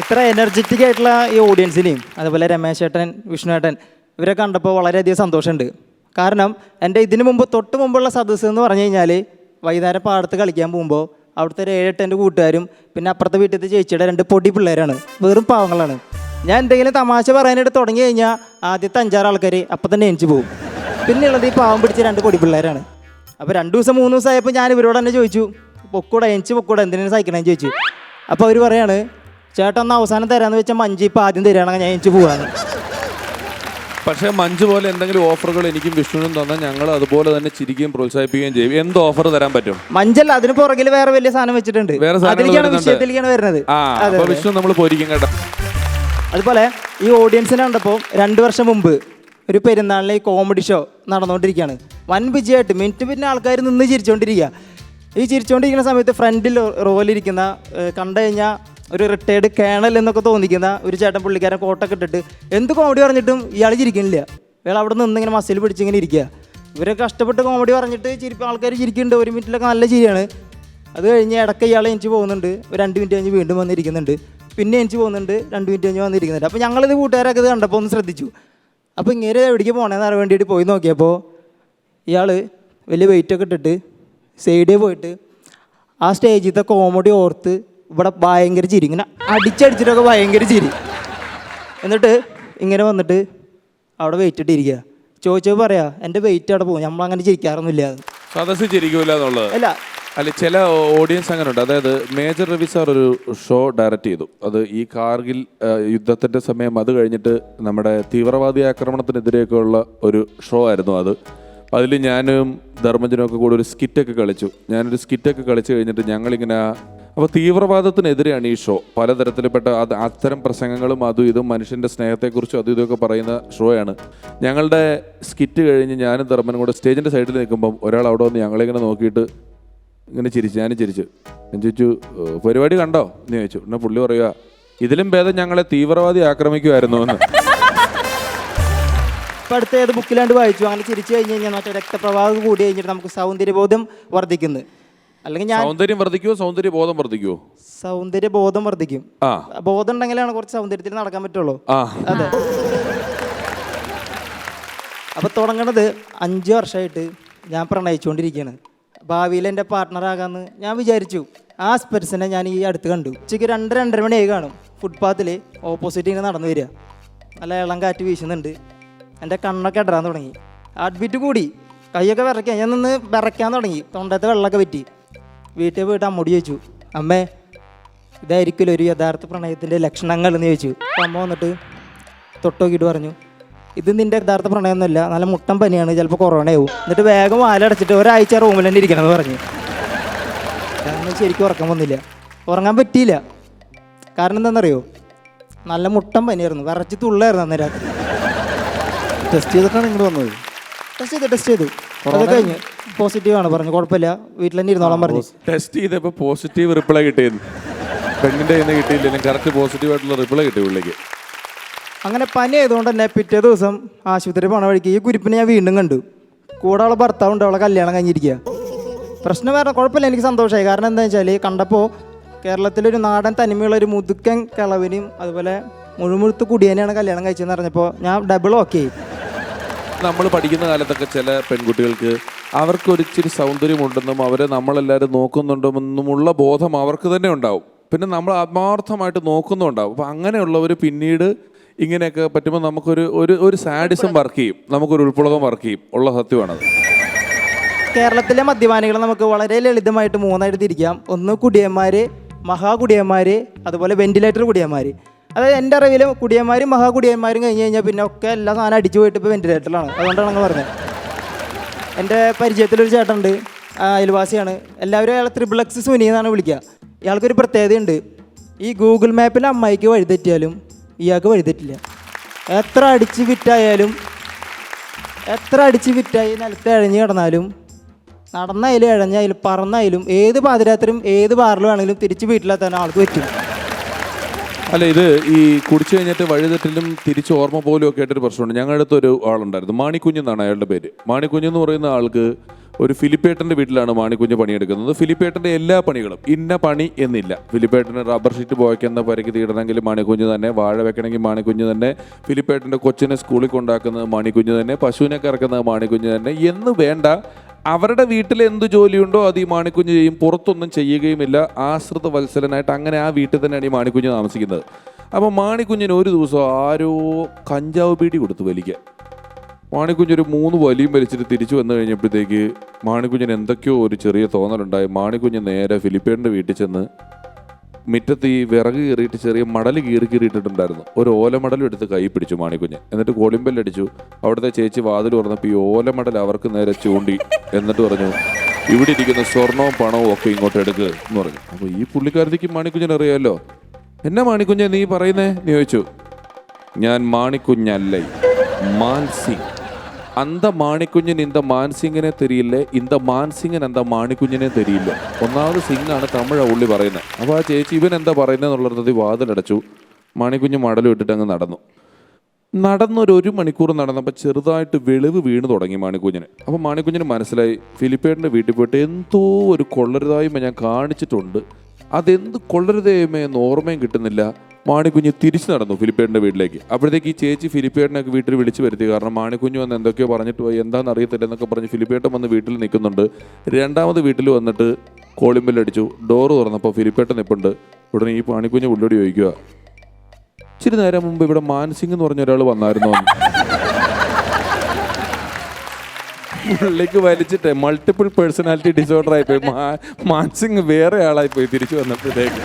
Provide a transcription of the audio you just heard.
ഇത്ര എനർജറ്റിക് ആയിട്ടുള്ള ഈ ഓഡിയൻസിനെയും അതുപോലെ രമേശ് ഏട്ടൻ വിഷ്ണു ഏട്ടൻ ഇവരെ കണ്ടപ്പോൾ വളരെയധികം സന്തോഷമുണ്ട്. കാരണം എന്റെ ഇതിനു മുമ്പ് തൊട്ട് മുമ്പുള്ള സദസ്സ് എന്ന് പറഞ്ഞു കഴിഞ്ഞാൽ വൈകുന്നേരം പാടത്ത് കളിക്കാൻ പോകുമ്പോൾ അവിടുത്തെ ഒരു ഏഴെട്ട് എന്റെ കൂട്ടുകാരും പിന്നെ അപ്പുറത്തെ വീട്ടിലത്തെ ചേച്ചിയുടെ രണ്ട് പൊടി പിള്ളേരാണ്. വെറും പാവങ്ങളാണ്. ഞാൻ എന്തെങ്കിലും തമാശ പറയാനായിട്ട് തുടങ്ങി കഴിഞ്ഞാൽ ആദ്യത്തെ അഞ്ചാറ് ആൾക്കാർ അപ്പം തന്നെ എണിച്ച് പോകും. പിന്നെയുള്ളത് ഈ പാവം പിടിച്ച രണ്ട് പൊടി പിള്ളേരാണ്. അപ്പോൾ രണ്ട് ദിവസം മൂന്ന് ദിവസം ആയപ്പോൾ ഞാൻ ഇവരോട് തന്നെ ചോദിച്ചു പൊക്കൂടെ എണിച്ച് പൊക്കൂടെ എന്തിനാണ് സഹിക്കണമെന്ന് ചോദിച്ചു. അപ്പോൾ അവർ പറയാണ് ചേട്ടൻ ഒന്ന് അവസാനം തരാന്ന് വെച്ചാൽ മഞ്ചി ഇപ്പം ആദ്യം തരികയാണെങ്കിൽ ഞാൻ എനിക്ക് പോവാന്ന്. പക്ഷേ മഞ്ജു പോലെ എന്തെങ്കിലും ഓഫറുകൾ എനിക്കും വിഷ്ണുവിനും തന്നാൽ ഞങ്ങൾ അതുപോലെ തന്നെ ചിരിക്കുകയും പ്രോത്സാഹിപ്പിക്കുകയും ചെയ്യും. എന്ത് ഓഫർ തരാൻ പറ്റും? മഞ്ചല്ല അതിന് പുറകിൽ വേറെ വലിയ സാധനം വെച്ചിട്ടുണ്ട്. വേറെ സാധനങ്ങൾ അതിലേക്കാണ് വരുന്നുണ്ട്. വിഷയത്തിലേക്കാണ് വരുന്നത്. ആ അതെ, അപ്പൊ അതെ. വിഷ്ണു നമ്മൾ പോയിരിക്കും കേട്ടോ. അതുപോലെ ഈ ഓഡിയൻസിനെ കണ്ടപ്പോൾ രണ്ട് വർഷം മുമ്പ് ഒരു പെരുന്നാളിലെ ഈ കോമഡി ഷോ നടന്നുകൊണ്ടിരിക്കുകയാണ്. വൻ വിജയമായിട്ട് മിനിറ്റ് പിന്നെ ആൾക്കാർ നിന്ന് ചിരിച്ചുകൊണ്ടിരിക്കുക ഈ ചിരിച്ചുകൊണ്ടിരിക്കുന്ന സമയത്ത് ഫ്രണ്ടിൽ റോയിലിരിക്കുന്ന ഏഹ്, കണ്ടു കഴിഞ്ഞാൽ ഒരു റിട്ടയർഡ് കേണൽ എന്നൊക്കെ തോന്നിക്കുന്ന ഒരു ചേട്ടൻ പുള്ളിക്കാരൻ കോട്ടൊക്കെ ഇട്ടിട്ട് എന്ത് കോമഡി പറഞ്ഞിട്ടും ഇയാൾ ചിരിക്കുന്നില്ല. ഇയാൾ അവിടെ നിന്ന് ഇങ്ങനെ മസിൽ പിടിച്ചിങ്ങനെ ഇരിക്കുക. ഇവരെ കഷ്ടപ്പെട്ട് കോമഡി പറഞ്ഞിട്ട് ചിരിപ്പ് ആൾക്കാർ ചിരിക്കുന്നുണ്ട്. ഒരു മിനിറ്റിലൊക്കെ നല്ല ചിരിയാണ്. അത് കഴിഞ്ഞ് ഇടയ്ക്ക് ഇയാൾ എനിക്ക് പോകുന്നുണ്ട്. ഒരു രണ്ട് മിനിറ്റ് കഴിഞ്ഞ് വീണ്ടും വന്നിരിക്കുന്നുണ്ട്. പിന്നെ എനിക്ക് പോകുന്നുണ്ട്. രണ്ട് മിനിറ്റ് കഴിഞ്ഞ് വന്നിരിക്കുന്നുണ്ട്. അപ്പോൾ ഞങ്ങളിത് കൂട്ടുകാരൊക്കെ ഇത് കണ്ടപ്പോൾ ഒന്ന് ശ്രദ്ധിച്ചു. അപ്പോൾ ഇങ്ങനെ എവിടേക്ക് പോകണമെന്ന് അറിയാൻ വേണ്ടിയിട്ട് പോയി നോക്കിയപ്പോൾ ഇയാൾ വലിയ വെയിറ്റൊക്കെ ഇട്ടിട്ട് സൈഡിൽ പോയിട്ട് ആ സ്റ്റേജിലത്തെ കോമഡി ഓർത്ത് ഇവിടെ ഭയങ്കര ചിരി. ഇങ്ങനെ അടിച്ചടിച്ചിട്ടൊക്കെ ഭയങ്കര ചിരി. എന്നിട്ട് ഇങ്ങനെ വന്നിട്ട് അവിടെ വെയിറ്റ് ഇട്ടിരിക്കുക ചോദിച്ചപ്പോൾ പറയാ എന്റെ വെയിറ്റ് അവിടെ പോകും. നമ്മളങ്ങനെ ചിരിക്കാറൊന്നുമില്ല. എന്ന്. സദസ് ചിരിക്കൂല എന്നുള്ളത്. അല്ല. അല്ല ചില ഓഡിയൻസ് അങ്ങനെ ഉണ്ട് അതായത് മേജർ രവി സാർ ഒരു ഷോ ഡയറക്റ്റ് ചെയ്തു. അത് ഈ കാർഗിൽ യുദ്ധത്തിന്റെ സമയം അത് കഴിഞ്ഞിട്ട് നമ്മുടെ തീവ്രവാദി ആക്രമണത്തിനെതിരെയൊക്കെയുള്ള ഒരു ഷോ ആയിരുന്നു അത്. അതിൽ ഞാനും ധർമ്മജനും ഒക്കെ കൂടെ ഒരു സ്കിറ്റൊക്കെ കളിച്ചു. ഞാനൊരു സ്കിറ്റൊക്കെ കളിച്ചു കഴിഞ്ഞിട്ട് ഞങ്ങളിങ്ങനെ അപ്പോൾ തീവ്രവാദത്തിനെതിരെയാണ് ഈ ഷോ. പലതരത്തിൽപ്പെട്ട അത് അത്തരം പ്രസംഗങ്ങളും അതും ഇതും മനുഷ്യന്റെ സ്നേഹത്തെക്കുറിച്ചും അതും ഇതൊക്കെ പറയുന്ന ഷോയാണ്. ഞങ്ങളുടെ സ്കിറ്റ് കഴിഞ്ഞ് ഞാനും ധർമ്മനും കൂടെ സ്റ്റേജിന്റെ സൈഡിൽ നിൽക്കുമ്പം ഒരാൾ അവിടെ വന്ന് ഞങ്ങളിങ്ങനെ നോക്കിയിട്ട് ഇങ്ങനെ ചിരിച്ചു ഞാനും ചിരിച്ചു. ഞാൻ ചോദിച്ചു പരിപാടി കണ്ടോ? എന്ന് ചോദിച്ചു. എന്നാൽ പുള്ളി പറയുക ഇതിലും ഭേദം ഞങ്ങളെ തീവ്രവാദി ആക്രമിക്കുമായിരുന്നു എന്ന്. ഇപ്പം അടുത്ത ഏത് ബുക്കിലാണ്ട് വായിച്ചു? അങ്ങനെ ചിരിച്ചു കഴിഞ്ഞ് കഴിഞ്ഞാൽ മറ്റേ രക്തപ്രവാഹം കൂടി കഴിഞ്ഞിട്ട് നമുക്ക് സൗന്ദര്യബോധം വർദ്ധിക്കുന്നു. അല്ലെങ്കിൽ ഞാൻ സൗന്ദര്യം വർദ്ധിക്കുമോ സൗന്ദര്യ ബോധം വർദ്ധിക്കുമോ സൗന്ദര്യ ബോധം വർദ്ധിക്കും. ആ. ബോധം ഉണ്ടെങ്കിലാണ് കുറച്ച് സൗന്ദര്യത്തിൽ നടക്കാൻ പറ്റുള്ളൂ. ആ. അതെ. അപ്പോൾ തുടങ്ങണത് അഞ്ച് വർഷമായിട്ട് ഞാൻ പ്രണയിച്ചുകൊണ്ടിരിക്കുകയാണ് ഭാവിയിൽ എന്റെ പാർട്ട്ണറാകാമെന്ന് ഞാൻ വിചാരിച്ചു. ആ സ്പെർസിനെ ഞാൻ ഈ അടുത്ത് കണ്ടു. ഉച്ചയ്ക്ക് രണ്ട് രണ്ടര ആയി കാണും. ഫുട്പാത്തിൽ ഓപ്പോസിറ്റ് ഇങ്ങനെ നടന്നു വരിക. നല്ല ഇളം കാറ്റ് വീശുന്നുണ്ട്. എന്റെ കണ്ണൊക്കെ ഇടറാൻ തുടങ്ങി. ഹാർട്ട് ബീറ്റ് കൂടി. കൈയൊക്കെ വിറയ്ക്കാൻ. ഞാൻ നിന്ന് വിറയ്ക്കാൻ തുടങ്ങി. തൊണ്ടത്തെ വെള്ളമൊക്കെ പറ്റി വീട്ടിൽ പോയിട്ട് അമ്മോട് ചോദിച്ചു അമ്മേ ഇതായിരിക്കില്ല ഒരു യഥാർത്ഥ പ്രണയത്തിന്റെ ലക്ഷണങ്ങൾ എന്ന് ചോദിച്ചു. അമ്മ വന്നിട്ട് തൊട്ടോക്കിയിട്ട് പറഞ്ഞു ഇത് നിന്റെ യഥാർത്ഥ പ്രണയമൊന്നുമല്ല നല്ല മുട്ടൻ പനിയാണ് ചിലപ്പോൾ കൊറോണയാവും. എന്നിട്ട് വേഗം വാലടച്ചിട്ട് ഒരാഴ്ച റൂമിൽ തന്നെ ഇരിക്കണം എന്ന് പറഞ്ഞു. കാരണം ശരിക്കും ഉറക്കം വന്നില്ല. ഉറങ്ങാൻ പറ്റിയില്ല. കാരണം എന്താണെന്നറിയോ? നല്ല മുട്ടൻ പനിയായിരുന്നു. വിറച്ച് തുള്ളായിരുന്നു അന്നേരം ടെസ്റ്റ് ചെയ്തിട്ടാണ് ഇങ്ങോട്ട് വന്നത്. ടെസ്റ്റ് ചെയ്തു ടെസ്റ്റ് ചെയ്തു. അത് കഴിഞ്ഞ് പോസിറ്റീവ് ആണ് പറഞ്ഞു. കുഴപ്പമില്ല. വീട്ടിൽ തന്നെ ഇരുന്നോളാൻ പറഞ്ഞു. ടെസ്റ്റ് ചെയ്തപ്പോൾ പോസിറ്റീവ് റിപ്ലൈ കിട്ടിയത് പെണ്ണിന്റെ കയ്യിൽ നിന്ന് കിട്ടിയില്ലെങ്കിലും കറക്റ്റ് പോസിറ്റീവ് ആയിട്ടുള്ള റിപ്ലൈ കിട്ടി പുള്ളിക്ക്. അങ്ങനെ പനി ആയതുകൊണ്ട് തന്നെ പിറ്റേ ദിവസം ആശുപത്രി പോണ വഴിക്ക് ഈ കുരിപ്പിനെ ഞാൻ വീണ്ടും കണ്ടു. കൂടെ അവളെ ഭർത്താവുണ്ട്. അവളെ കല്യാണം കഴിഞ്ഞിരിക്കുക പ്രശ്നം വേറെ കുഴപ്പമില്ല. എനിക്ക് സന്തോഷമായി. കാരണം എന്താ വെച്ചാൽ കണ്ടപ്പോൾ കേരളത്തിലൊരു നാടൻ തനിമയുള്ള ഒരു മുതുക്കൻ കിളവിനും അതുപോലെ മുഴുമുഴുത്ത് കുടിയനെയാണ് കല്യാണം കഴിച്ചതെന്ന് പറഞ്ഞപ്പോൾ ഞാൻ ഡബിൾ ഓക്കെ നമ്മൾ പഠിക്കുന്ന കാലത്തൊക്കെ ചില പെൺകുട്ടികൾക്ക് അവർക്ക് ഒരിച്ചിരി സൗന്ദര്യമുണ്ടെന്നും അവരെ നമ്മളെല്ലാവരും നോക്കുന്നുണ്ടെന്നുമുള്ള ബോധം അവർക്ക് തന്നെ ഉണ്ടാവും. പിന്നെ നമ്മൾ ആത്മാർത്ഥമായിട്ട് നോക്കുന്നുണ്ടാവും. അപ്പം അങ്ങനെയുള്ളവർ പിന്നീട് ഇങ്ങനെയൊക്കെ പറ്റുമ്പോൾ നമുക്കൊരു ഒരു ഒരു സാഡിസം വർക്ക് ചെയ്യും. നമുക്കൊരു ഉൾപ്പുളകം വർക്ക് ചെയ്യും. ഉള്ള സത്യമാണത് കേരളത്തിലെ മദ്യപാനികൾ നമുക്ക് വളരെ ലളിതമായിട്ട് മൂന്നായിട്ട് തിരിക്കാം. ഒന്ന് കുടിയന്മാർ മഹാകുടിയന്മാർ അതുപോലെ വെന്റിലേറ്റർ കുടിയന്മാർ അതായത് എന്റെ അറിവിൽ കുടിയന്മാരും മഹാകുടിയന്മാരും കഴിഞ്ഞ് കഴിഞ്ഞാൽ പിന്നെ ഒക്കെ എല്ലാ സാധനം അടിച്ചു പോയിട്ട് ഇപ്പോൾ വെന്റിലേറ്ററിലാണ് അതുകൊണ്ടാണ് അങ്ങ് പറഞ്ഞത്. എന്റെ പരിചയത്തിലൊരു ചേട്ടനുണ്ട് അയൽവാസിയാണ്. എല്ലാവരും അയാളെ ത്രിബിൾ എക്സ് സുനി എന്നാണ് വിളിക്കുക. ഇയാൾക്കൊരു പ്രത്യേകതയുണ്ട്. ഈ ഗൂഗിൾ മാപ്പിൽ അമ്മായിക്ക് വഴിതെറ്റിയാലും ഇയാൾക്ക് വഴിതെറ്റില്ല. എത്ര അടിച്ച് വിറ്റായാലും എത്ര അടിച്ച് വിറ്റായി നിലത്ത് ഇഴഞ്ഞ് കിടന്നാലും നടന്നായാലും ഇഴഞ്ഞായാലും പറന്നായാലും ഏത് പാതിരാത്രിയും ഏത് ബാറിൽ ആണെങ്കിലും തിരിച്ച് വീട്ടിലെത്താൻ ആൾക്ക് പറ്റും. അല്ല ഇത് ഈ കുടിച്ചു കഴിഞ്ഞിട്ട് വഴിതെറ്റിലും തിരിച്ച് ഓർമ്മ പോലും ഒക്കെ ആയിട്ടൊരു പ്രശ്നമുണ്ട്. ഞങ്ങളുടെ അടുത്ത് ഒരു ആളുണ്ടായിരുന്നു മാണിക്കുഞ്ഞ് എന്നാണ് അയാളുടെ പേര്. മാണിക്കുഞ്ഞ് എന്ന് പറയുന്ന ആൾക്ക് ഒരു ഫിലിപ്പേട്ടന്റെ വീട്ടിലാണ് മാണിക്കുഞ്ഞ് പണിയെടുക്കുന്നത്. ഫിലിപ്പേട്ടന്റെ എല്ലാ പണികളും ഇന്ന പണി എന്നില്ല. ഫിലിപ്പേട്ടന് റബ്ബർ ഷീറ്റ് പോയ്ക്കുന്ന പരക്ക് തീടണമെങ്കിൽ മാണിക്കുഞ്ഞ് തന്നെ വാഴ വെക്കണമെങ്കിൽ മാണിക്കുഞ്ഞ് തന്നെ ഫിലിപ്പേട്ടന്റെ കൊച്ചിനെ സ്കൂളിൽ കൊണ്ടാക്കുന്നത് മാണിക്കുഞ്ഞ് തന്നെ പശുവിനെ കറക്കുന്നത് മാണിക്കുഞ്ഞ് തന്നെ എന്ന് വേണ്ട അവരുടെ വീട്ടിൽ എന്ത് ജോലിയുണ്ടോ അത് ഈ മാണിക്കുഞ്ഞ് ചെയ്യും. പുറത്തൊന്നും ചെയ്യുകയുമില്ല. ആശ്രിത വത്സലനായിട്ട് അങ്ങനെ ആ വീട്ടിൽ തന്നെയാണ് ഈ മാണിക്കുഞ്ഞ് താമസിക്കുന്നത്. അപ്പോൾ മാണിക്കുഞ്ഞിന് ഒരു ദിവസം ആരോ കഞ്ചാവ് പീടി കൊടുത്തു വലിക്കാൻ മാണിക്കുഞ്ഞ് ഒരു മൂന്ന് വലിയും വലിച്ചിട്ട് തിരിച്ചു വന്നു കഴിഞ്ഞപ്പോഴത്തേക്ക് മാണിക്കുഞ്ഞിന് എന്തൊക്കെയോ ഒരു ചെറിയ തോന്നലുണ്ടായി. മാണിക്കുഞ്ഞ് നേരെ ഫിലിപ്പേന്റെ വീട്ടിൽ ചെന്ന് മുറ്റത്ത് ഈ വിറക് കീറിയിട്ട് ചെറിയ മടൽ കീറി കീറിയിട്ടിട്ടുണ്ടായിരുന്നു ഒരു ഓലമടലും എടുത്ത് കൈ പിടിച്ചു മാണിക്കുഞ്ഞ്. എന്നിട്ട് കോളിമ്പല്ലടിച്ചു അവിടുത്തെ ചേച്ചി വാതിൽ തുറന്നപ്പോൾ ഈ ഓലമടൽ അവർക്ക് നേരെ ചൂണ്ടി എന്നിട്ട് പറഞ്ഞു ഇവിടെ ഇരിക്കുന്ന സ്വർണവും പണവും ഒക്കെ ഇങ്ങോട്ട് എടുക്കുക എന്ന് പറഞ്ഞു. അപ്പോൾ ഈ പുള്ളിക്കാരത്തേക്ക് മാണിക്കുഞ്ഞിന് അറിയാമല്ലോ എന്നാ മാണിക്കുഞ്ഞ നീ പറയുന്നേ? എന്ന് ചോദിച്ചു. ഞാൻ മാണിക്കുഞ്ഞല്ലേ മാൻസിംഗ്. അന്ത മാണിക്കുഞ്ഞിന് ഇന്ത മാൻസിംഗിനെ തെരിയില്ലേ? ഇന്ത മാൻസിംഗൻ അന്ത മാണിക്കുഞ്ഞിനെ തെരിയില്ല? ഒന്നാമത് സിംഗാണ് തമിഴ ഉള്ളി പറയുന്നത് അപ്പോൾ ആ ചേച്ചി ഇവൻ എന്താ പറയുന്നത് എന്നുള്ളത് വാതിലടച്ചു. മാണിക്കുഞ്ഞ് മടലും ഇട്ടിട്ട് അങ്ങ് നടന്നു. നടന്നൊരു ഒരു മണിക്കൂർ നടന്നപ്പോൾ ചെറുതായിട്ട് വെളിവ് വീണ് തുടങ്ങി മാണിക്കുഞ്ഞിന്. അപ്പോൾ മാണിക്കുഞ്ഞിന് മനസ്സിലായി ഫിലിപ്പേട്ടിന്റെ വീട്ടിൽ പോയിട്ട് എന്തോ ഒരു കൊള്ളരുതായ്മ ഞാൻ കാണിച്ചിട്ടുണ്ട്. അതെന്ത് കൊള്ളരുതായ്മയെന്ന് ഓർമ്മയും കിട്ടുന്നില്ല. മാണിക്കുഞ്ഞ് തിരിച്ചു നടന്നു ഫിലിപ്പേടിന്റെ വീട്ടിലേക്ക്. അപ്പോഴത്തേക്ക് ഈ ചേച്ചി ഫിലിപ്പേടിനൊക്കെ വീട്ടിൽ വിളിച്ചു വരുത്തി. കാരണം മാണിക്കുഞ്ഞ് വന്ന് എന്തൊക്കെയോ പറഞ്ഞിട്ട് പോയി. എന്താണെന്ന് അറിയത്തില്ല എന്നൊക്കെ പറഞ്ഞ് ഫിലിപ്പേട്ടൻ വന്ന് വീട്ടിൽ നിൽക്കുന്നുണ്ട്. രണ്ടാമത് വീട്ടിൽ വന്നിട്ട് കോളിമ്പല്ലടിച്ചു ഡോറ് തുറന്നപ്പോൾ ഫിലിപ്പേട്ടൻ നിൽപ്പുണ്ട് ഉടനെ ഈ മാണിക്കുഞ്ഞ് പുള്ളിയോട് ചോദിക്കുക ഇച്ചിരി നേരം മുമ്പ് ഇവിടെ മാനസിംഗ് എന്ന് പറഞ്ഞ ഒരാൾ വന്നായിരുന്നു? പുള്ളിക്ക് വലിച്ചിട്ട് മൾട്ടിപ്പിൾ പേഴ്സണാലിറ്റി ഡിസോർഡർ ആയിപ്പോയി. മാനസിംഗ് വേറെ ആളായിപ്പോയി പോയി തിരിച്ചു വന്നപ്പോഴത്തേക്ക്.